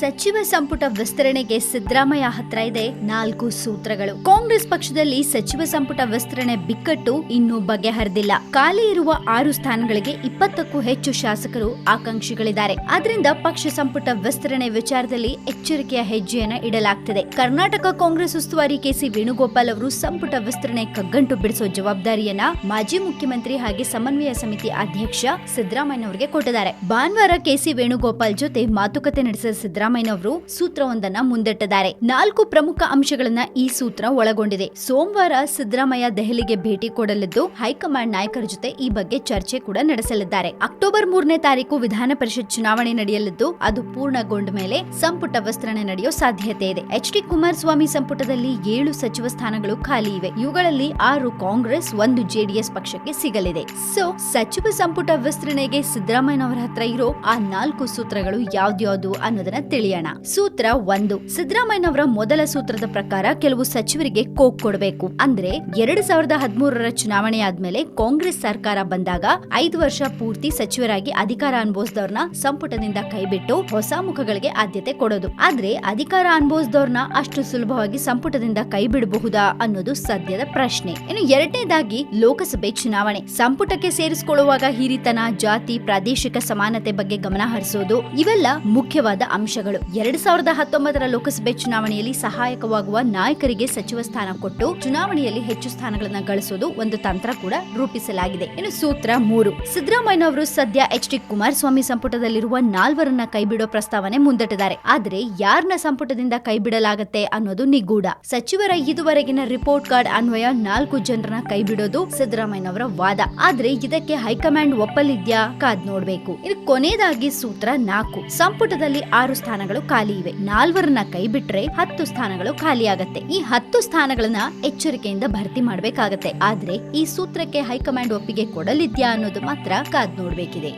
ಸಚಿವ ಸಂಪುಟ ವಿಸ್ತರಣೆಗೆ ಸಿದ್ದರಾಮಯ್ಯ ಹತ್ರ ಇದೆ ನಾಲ್ಕು ಸೂತ್ರಗಳು. ಕಾಂಗ್ರೆಸ್ ಪಕ್ಷದಲ್ಲಿ ಸಚಿವ ಸಂಪುಟ ವಿಸ್ತರಣೆ ಬಿಕ್ಕಟ್ಟು ಇನ್ನೂ ಬಗೆಹರಿದಿಲ್ಲ. ಖಾಲಿ ಇರುವ ಆರು ಸ್ಥಾನಗಳಿಗೆ ಇಪ್ಪತ್ತಕ್ಕೂ ಹೆಚ್ಚು ಶಾಸಕರು ಆಕಾಂಕ್ಷಿಗಳಿದ್ದಾರೆ. ಆದ್ರಿಂದ ಪಕ್ಷ ಸಂಪುಟ ವಿಸ್ತರಣೆ ವಿಚಾರದಲ್ಲಿ ಎಚ್ಚರಿಕೆಯ ಹೆಜ್ಜೆಯನ್ನ ಇಡಲಾಗ್ತಿದೆ. ಕರ್ನಾಟಕ ಕಾಂಗ್ರೆಸ್ ಉಸ್ತುವಾರಿ ಕೆಸಿ ವೇಣುಗೋಪಾಲ್ ಅವರು ಸಂಪುಟ ವಿಸ್ತರಣೆ ಕಗ್ಗಂಟು ಬಿಡಿಸೋ ಜವಾಬ್ದಾರಿಯನ್ನ ಮಾಜಿ ಮುಖ್ಯಮಂತ್ರಿ ಹಾಗೆ ಸಮನ್ವಯ ಸಮಿತಿ ಅಧ್ಯಕ್ಷ ಸಿದ್ದರಾಮಯ್ಯನವರಿಗೆ ಕೊಟ್ಟಿದ್ದಾರೆ. ಭಾನುವಾರ ಕೆಸಿ ವೇಣುಗೋಪಾಲ್ ಜೊತೆ ಮಾತುಕತೆ ನಡೆಸಿದ ಸಿದ್ದರಾಮಯ್ಯನವರು ಸೂತ್ರವೊಂದನ್ನ ಮುಂದಿಟ್ಟಿದ್ದಾರೆ. ನಾಲ್ಕು ಪ್ರಮುಖ ಅಂಶಗಳನ್ನ ಈ ಸೂತ್ರ ಒಳಗೊಂಡಿದೆ. ಸೋಮವಾರ ಸಿದ್ದರಾಮಯ್ಯ ದೆಹಲಿಗೆ ಭೇಟಿ ಕೊಡಲಿದ್ದು, ಹೈಕಮಾಂಡ್ ನಾಯಕರ ಜೊತೆ ಈ ಬಗ್ಗೆ ಚರ್ಚೆ ಕೂಡ ನಡೆಸಲಿದ್ದಾರೆ. ಅಕ್ಟೋಬರ್ ಮೂರನೇ ತಾರೀಕು ವಿಧಾನ ಪರಿಷತ್ ಚುನಾವಣೆ ನಡೆಯಲಿದ್ದು, ಅದು ಪೂರ್ಣಗೊಂಡ ಮೇಲೆ ಸಂಪುಟ ವಿಸ್ತರಣೆ ನಡೆಯೋ ಸಾಧ್ಯತೆ ಇದೆ. ಎಚ್ ಡಿ ಕುಮಾರಸ್ವಾಮಿ ಸಂಪುಟದಲ್ಲಿ ಏಳು ಸಚಿವ ಸ್ಥಾನಗಳು ಖಾಲಿ ಇವೆ. ಇವುಗಳಲ್ಲಿ ಆರು ಕಾಂಗ್ರೆಸ್, ಒಂದು ಜೆಡಿಎಸ್ ಪಕ್ಷಕ್ಕೆ ಸಿಗಲಿದೆ. ಸೊ, ಸಚಿವ ಸಂಪುಟ ವಿಸ್ತರಣೆಗೆ ಸಿದ್ದರಾಮಯ್ಯನವರ ಹತ್ರ ಇರೋ ಆ ನಾಲ್ಕು ಸೂತ್ರಗಳು ಯಾವ್ದ್ಯಾವ್ದು ಅನ್ನೋದನ್ನ ತಿಳಿಯೋಣ. ಸೂತ್ರ ಒಂದು. ಸಿದ್ದರಾಮಯ್ಯನವರ ಮೊದಲ ಸೂತ್ರದ ಪ್ರಕಾರ ಕೆಲವು ಸಚಿವರಿಗೆ ಕೋಕ್ ಕೊಡಬೇಕು. ಅಂದ್ರೆ ಎರಡ್ ಸಾವಿರದ ಹದಿಮೂರರ ಚುನಾವಣೆ ಆದ್ಮೇಲೆ ಕಾಂಗ್ರೆಸ್ ಸರ್ಕಾರ ಬಂದಾಗ ಐದು ವರ್ಷ ಪೂರ್ತಿ ಸಚಿವರಾಗಿ ಅಧಿಕಾರ ಅನುಭವಿಸಿದವ್ರನ್ನ ಸಂಪುಟದಿಂದ ಕೈಬಿಟ್ಟು ಹೊಸ ಮುಖಗಳಿಗೆ ಆದ್ಯತೆ ಕೊಡೋದು. ಆದ್ರೆ ಅಧಿಕಾರ ಅನುಭವಿಸಿದವ್ರನ್ನ ಅಷ್ಟು ಸುಲಭವಾಗಿ ಸಂಪುಟದಿಂದ ಕೈ ಬಿಡಬಹುದಾ ಅನ್ನೋದು ಸದ್ಯದ ಪ್ರಶ್ನೆ. ಇನ್ನು ಎರಡನೇದಾಗಿ ಲೋಕಸಭೆ ಚುನಾವಣೆ. ಸಂಪುಟಕ್ಕೆ ಸೇರಿಸಿಕೊಳ್ಳುವಾಗ ಹಿರಿತನ, ಜಾತಿ, ಪ್ರಾದೇಶಿಕ ಸಮಾನತೆ ಬಗ್ಗೆ ಗಮನ ಹರಿಸೋದು ಇವೆಲ್ಲ ಮುಖ್ಯವಾದ ಅಂಶಗಳು. ಎರಡ್ ಸಾವಿರದ ಹತ್ತೊಂಬತ್ತರ ಲೋಕಸಭೆ ಚುನಾವಣೆಯಲ್ಲಿ ಸಹಾಯಕವಾಗುವ ನಾಯಕರಿಗೆ ಸಚಿವ ಸ್ಥಾನ ಕೊಟ್ಟು ಚುನಾವಣೆಯಲ್ಲಿ ಹೆಚ್ಚು ಸ್ಥಾನಗಳನ್ನು ಗಳಿಸೋದು ಒಂದು ತಂತ್ರ ಕೂಡ ರೂಪಿಸಲಾಗಿದೆ. ಇನ್ನು ಸೂತ್ರ ಮೂರು. ಸಿದ್ದರಾಮಯ್ಯನವರು ಸದ್ಯ ಎಚ್ ಡಿ ಕುಮಾರಸ್ವಾಮಿ ಸಂಪುಟದಲ್ಲಿರುವ ನಾಲ್ವರನ್ನ ಕೈಬಿಡೋ ಪ್ರಸ್ತಾವನೆ ಮುಂದಿಟ್ಟಿದ್ದಾರೆ. ಆದರೆ ಯಾರನ್ನ ಸಂಪುಟದಿಂದ ಕೈಬಿಡಲಾಗತ್ತೆ ಅನ್ನೋದು ನಿಗೂಢ. ಸಚಿವರ ಇದುವರೆಗಿನ ರಿಪೋರ್ಟ್ ಕಾರ್ಡ್ ಅನ್ವಯ ನಾಲ್ಕು ಜನರನ್ನ ಕೈಬಿಡೋದು ಸಿದ್ದರಾಮಯ್ಯನವರ ವಾದ. ಆದ್ರೆ ಇದಕ್ಕೆ ಹೈಕಮಾಂಡ್ ಒಪ್ಪಲಿದ್ಯಾ? ಕಾದ್ ನೋಡ್ಬೇಕು. ಇದು ಕೊನೆಯದಾಗಿ ಸೂತ್ರ ನಾಲ್ಕು. ಸಂಪುಟದಲ್ಲಿ ಆರು ಸ್ಥಾನಗಳು ಖಾಲಿ ಇವೆ. ನಾಲ್ವರನ್ನ ಕೈ ಬಿಟ್ರೆ ಹತ್ತು ಸ್ಥಾನಗಳು ಖಾಲಿಯಾಗತ್ತೆ ಈ ಹತ್ತು ಸ್ಥಾನಗಳನ್ನ ಎಚ್ಚರಿಕೆಯಿಂದ ಭರ್ತಿ ಮಾಡಬೇಕಾಗತ್ತೆ. ಆದ್ರೆ ಈ ಸೂತ್ರಕ್ಕೆ ಹೈಕಮಾಂಡ್ ಒಪ್ಪಿಗೆ ಕೊಡಲಿದ್ಯಾ ಅನ್ನೋದು ಮಾತ್ರ ಕಾದ್ ನೋಡ್ಬೇಕಿದೆ.